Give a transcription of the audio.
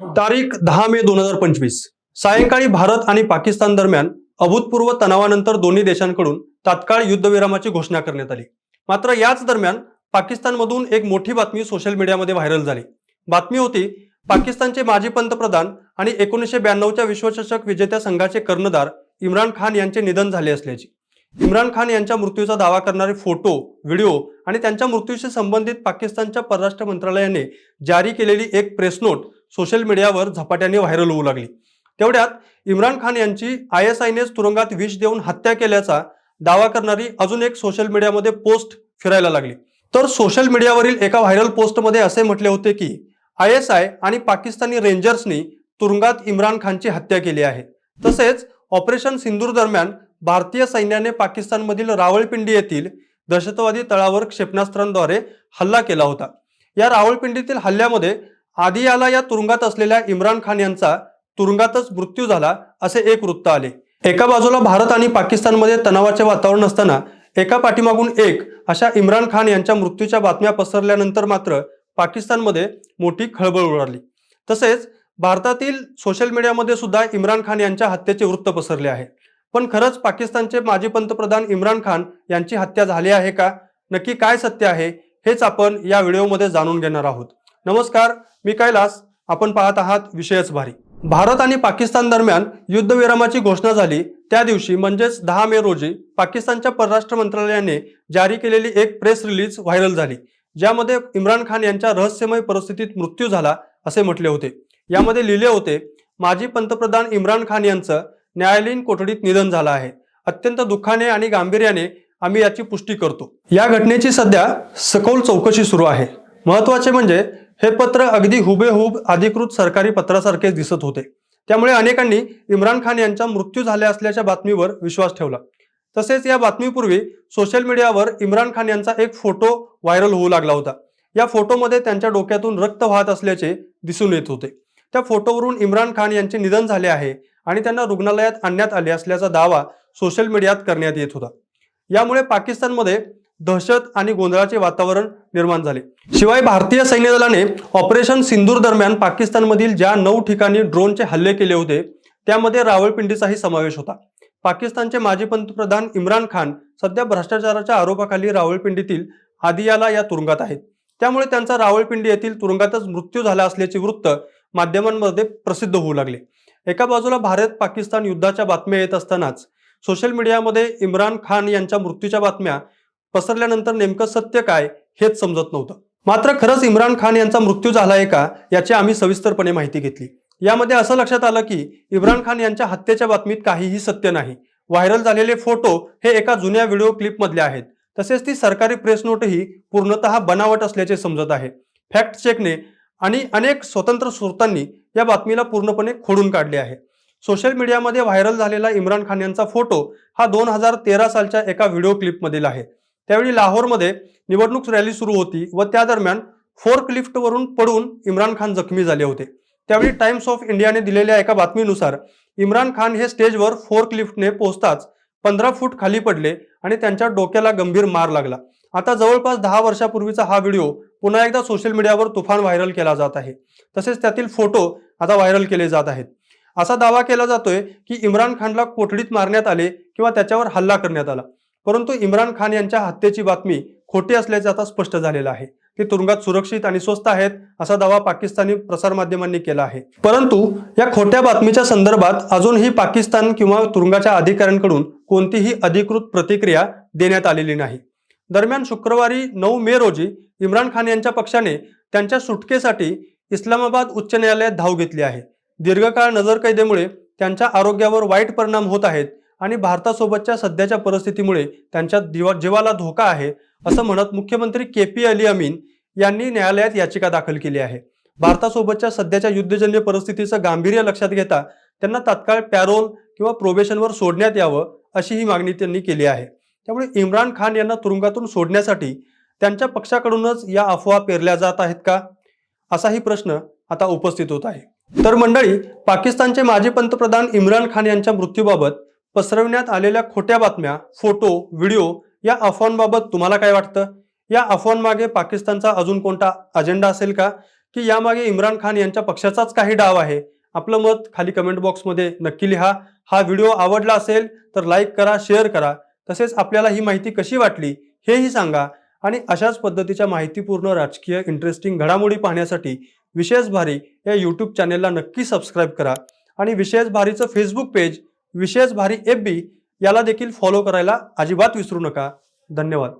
तारीख दहा मे दोन हजार पंचवीस. सायंकाळी भारत आणि पाकिस्तान दरम्यान अभूतपूर्व तणावानंतर दोन्ही देशांकडून तात्काळ युद्धविरामाची घोषणा करण्यात आली. मात्र याच दरम्यान पाकिस्तानमधून एक मोठी बातमी सोशल मीडियामध्ये व्हायरल झाली. बातमी होती पाकिस्तानचे माजी पंतप्रधान आणि एकोणीसशे ब्याण्णवच्या विश्वचषक विजेत्या संघाचे कर्णधार इम्रान खान यांचे निधन झाले असल्याची. इम्रान खान यांच्या मृत्यूचा दावा करणारे फोटो व्हिडिओ आणि त्यांच्या मृत्यूशी संबंधित पाकिस्तानच्या परराष्ट्र मंत्रालयाने जारी केलेली एक प्रेस नोट सोशल मीडियावर झपाट्याने व्हायरल होऊ लागली. तेवढ्यात इम्रान खान यांची आय एस आयनेच तुरुंगात विष देऊन हत्या केल्याचा दावा करणारी अजून एक सोशल मीडियामध्ये पोस्ट फिरायला लागली. तर सोशल मीडियावरील एका व्हायरल पोस्टमध्ये असे म्हटले होते की आय एस आय आणि पाकिस्तानी रेंजर्सनी तुरुंगात इम्रान खानची हत्या केली आहे. तसेच ऑपरेशन सिंदूर दरम्यान भारतीय सैन्याने पाकिस्तानमधील रावळपिंडी येथील दहशतवादी तळावर क्षेपणास्त्रांद्वारे हल्ला केला होता. या रावळपिंडीतील हल्ल्यामध्ये आधी याला या तुरुंगात असलेल्या इम्रान खान यांचा तुरुंगातच मृत्यू झाला असे एक वृत्त आले. एका बाजूला भारत आणि पाकिस्तानमध्ये तणावाचे वातावरण असताना एका पाठीमागून एक अशा इम्रान खान यांच्या मृत्यूच्या बातम्या पसरल्यानंतर मात्र पाकिस्तानमध्ये मोठी खळबळ उडाली. तसेच भारतातील सोशल मीडियामध्ये सुद्धा इम्रान खान यांच्या हत्येचे वृत्त पसरले आहे. पण खरंच पाकिस्तानचे माजी पंतप्रधान इम्रान खान यांची हत्या झाली आहे का? नक्की काय सत्य आहे? हेच आपण या व्हिडिओमध्ये जाणून घेणार आहोत. नमस्कार मी कैलास. आपण पाहत आहात विषयच भारी. भारत आणि पाकिस्तान दरम्यान युद्धविरामाची घोषणा झाली. त्या दिवशी म्हणजेच दहा मे रोजी पाकिस्तानच्या परराष्ट्र मंत्रालयाने जारी केलेली एक प्रेस रिलीज व्हायरल झाली. ज्यामध्ये इम्रान खान यांच्या रहस्यमय परिस्थितीत मृत्यू झाला असे म्हटले होते. यामध्ये लिहिले होते माजी पंतप्रधान इम्रान खान यांचं न्यायालयीन कोठडीत निधन झालं आहे. अत्यंत दुःखाने आणि गांभीर्याने आम्ही याची पुष्टी करतो. या घटनेची सध्या सखोल चौकशी सुरू आहे. महत्त्वाचे म्हणजे हे पत्र अगदी हुबेहूब अधिकृत सरकारी पत्रासारखेच दिसत होते. त्यामुळे अनेकांनी इम्रान खान यांचा मृत्यू झाला असल्याच्या बातमीवर विश्वास ठेवला. तसेच या बातमीपूर्वी सोशल मीडियावर इम्रान खान यांचा एक फोटो व्हायरल होऊ लागला होता. या फोटोमध्ये त्यांच्या डोक्यातून रक्त वाहत असल्याचे दिसून येत होते. त्या फोटोवरून इम्रान खान यांचे निधन झाले आहे आणि त्यांना रुग्णालयात आणण्यात आले असल्याचा दावा सोशल मीडियात करण्यात येत होता. यामुळे पाकिस्तानमध्ये दहशत आणि गोंधळाचे वातावरण निर्माण झाले. शिवाय भारतीय सैन्य दलाने ऑपरेशन सिंदूर दरम्यान पाकिस्तानमधील ज्या नऊ ठिकाणी ड्रोनचे हल्ले केले होते त्यामध्ये रावळपिंडीचाही समावेश होता. पाकिस्तानचे माजी पंतप्रधान इम्रान खान सध्या भ्रष्टाचाराच्या आरोपाखाली रावळपिंडीतील आदियाला या तुरुंगात आहेत. त्यामुळे त्यांचा रावळपिंडी येथील तुरुंगातच मृत्यू झाला असल्याचे वृत्त माध्यमांमध्ये प्रसिद्ध होऊ लागले. एका बाजूला भारत पाकिस्तान युद्धाच्या बातम्या येत असतानाच सोशल मीडियामध्ये इम्रान खान यांच्या मृत्यूच्या बातम्या पसरल्यानंतर नेमकं सत्य काय हेच समजत नव्हतं. मात्र खरंच इम्रान खान यांचा मृत्यू झालाय का याची आम्ही सविस्तरपणे माहिती घेतली. यामध्ये असं लक्षात आलं की इम्रान खान यांच्या हत्येच्या बातमीत काहीही सत्य नाही. व्हायरल झालेले फोटो हे एका जुन्या व्हिडिओ क्लिपमधले आहेत. तसेच ती सरकारी प्रेस नोटही पूर्णतः बनावट असल्याचे समजत आहे. फॅक्ट चेकने आणि अनेक स्वतंत्र स्रोतांनी या बातमीला पूर्णपणे खोडून काढले आहे. सोशल मीडियामध्ये व्हायरल झालेला इम्रान खान यांचा फोटो हा दोन हजार तेरा सालच्या एका व्हिडिओ क्लिपमधील आहे. त्यावेळी लाहोरमध्ये निवडणूक रॅली सुरू होती व त्या दरम्यान फोर्क लिफ्टवरून पडून इम्रान खान जखमी झाले होते. त्यावेळी टाइम्स ऑफ इंडियाने दिलेल्या एका बातमीनुसार इम्रान खान हे स्टेजवर फोर्क लिफ्टने पोहोचताच पंधरा फूट खाली पडले आणि त्यांच्या डोक्याला गंभीर मार लागला. आता जवळपास दहा वर्षापूर्वीचा हा व्हिडिओ पुन्हा एकदा सोशल मीडियावर तुफान व्हायरल केला जात आहे. तसेच त्यातील फोटो आता व्हायरल केले जात आहेत. असा दावा केला जातोय की इम्रान खानला कोठडीत मारण्यात आले किंवा त्याच्यावर हल्ला करण्यात आला. परंतु इम्रान खान यांच्या हत्येची बातमी खोटी असल्याचे आता स्पष्ट झालेलं आहे. ते तुरुंगात सुरक्षित आणि स्वस्त आहेत असा दावा पाकिस्तानी प्रसारमाध्यमांनी केला आहे. परंतु या खोट्या बातमीच्या संदर्भात अजूनही पाकिस्तान किंवा तुरुंगाच्या अधिकाऱ्यांकडून कोणतीही अधिकृत प्रतिक्रिया देण्यात आलेली नाही. दरम्यान शुक्रवारी नऊ मे रोजी इम्रान खान यांच्या पक्षाने त्यांच्या सुटकेसाठी इस्लामाबाद उच्च न्यायालयात धाव घेतली आहे. दीर्घकाळ नजरकैदेमुळे त्यांच्या आरोग्यावर वाईट परिणाम होत आहेत आणि भारतासोबतच्या सध्याच्या परिस्थितीमुळे त्यांच्या जीवा जीवाला धोका आहे असं म्हणत मुख्यमंत्री के पी अली अमीन यांनी न्यायालयात याचिका दाखल केली आहे. भारतासोबतच्या सध्याच्या युद्धजन्य परिस्थितीचं गांभीर्य लक्षात घेता त्यांना तात्काळ पॅरोल किंवा प्रोबेशनवर सोडण्यात यावं अशी ही मागणी त्यांनी केली आहे. त्यामुळे इम्रान खान यांना तुरुंगातून सोडण्यासाठी त्यांच्या पक्षाकडूनच या अफवा पेरल्या जात आहेत का? असाही प्रश्न आता उपस्थित होत आहे. तर मंडळी पाकिस्तानचे माजी पंतप्रधान इम्रान खान यांच्या मृत्यूबाबत पसरवण्यात आलेल्या खोट्या बातम्या फोटो व्हिडिओ या अफवांबाबत तुम्हाला काय वाटतं? या अफवांमागे पाकिस्तानचा अजून कोणता अजेंडा असेल का? की यामागे इम्रान खान यांच्या पक्षाचाच काही डाव आहे? आपलं मत खाली कमेंट बॉक्समध्ये नक्की लिहा. हा व्हिडिओ आवडला असेल तर लाईक करा शेअर करा. तसेच आपल्याला ही माहिती कशी वाटली हेही सांगा. आणि अशाच पद्धतीच्या माहितीपूर्ण राजकीय इंटरेस्टिंग घडामोडी पाहण्यासाठी विशेष भारी या यूट्यूब चॅनेलला नक्की सबस्क्राईब करा. आणि विशेष भारीचं फेसबुक पेज विशेष भारी एफ बी याला देखील फॉलो करायला अजिबात विसरू नका. धन्यवाद.